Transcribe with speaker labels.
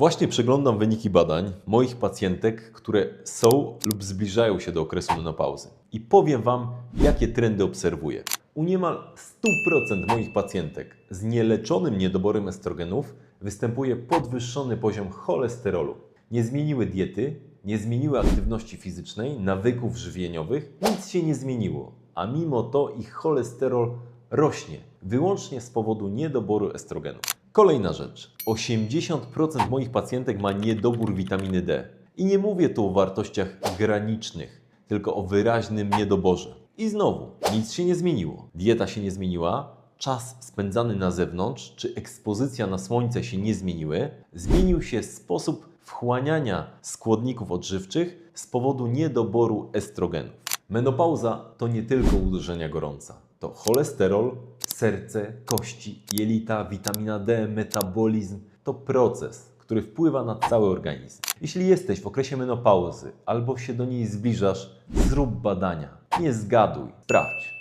Speaker 1: Właśnie przeglądam wyniki badań moich pacjentek, które są lub zbliżają się do okresu menopauzy. I powiem Wam, jakie trendy obserwuję. U niemal 100% moich pacjentek z nieleczonym niedoborem estrogenów występuje podwyższony poziom cholesterolu. Nie zmieniły diety, nie zmieniły aktywności fizycznej, nawyków żywieniowych, nic się nie zmieniło, a mimo to ich cholesterol rośnie wyłącznie z powodu niedoboru estrogenów. Kolejna rzecz. 80% moich pacjentek ma niedobór witaminy D. I nie mówię tu o wartościach granicznych, tylko o wyraźnym niedoborze. I znowu, nic się nie zmieniło. Dieta się nie zmieniła, czas spędzany na zewnątrz czy ekspozycja na słońce się nie zmieniły. Zmienił się sposób wchłaniania składników odżywczych z powodu niedoboru estrogenów. Menopauza to nie tylko uderzenia gorąca. To cholesterol, serce, kości, jelita, witamina D, metabolizm. To proces, który wpływa na cały organizm. Jeśli jesteś w okresie menopauzy albo się do niej zbliżasz, zrób badania. Nie zgaduj, sprawdź.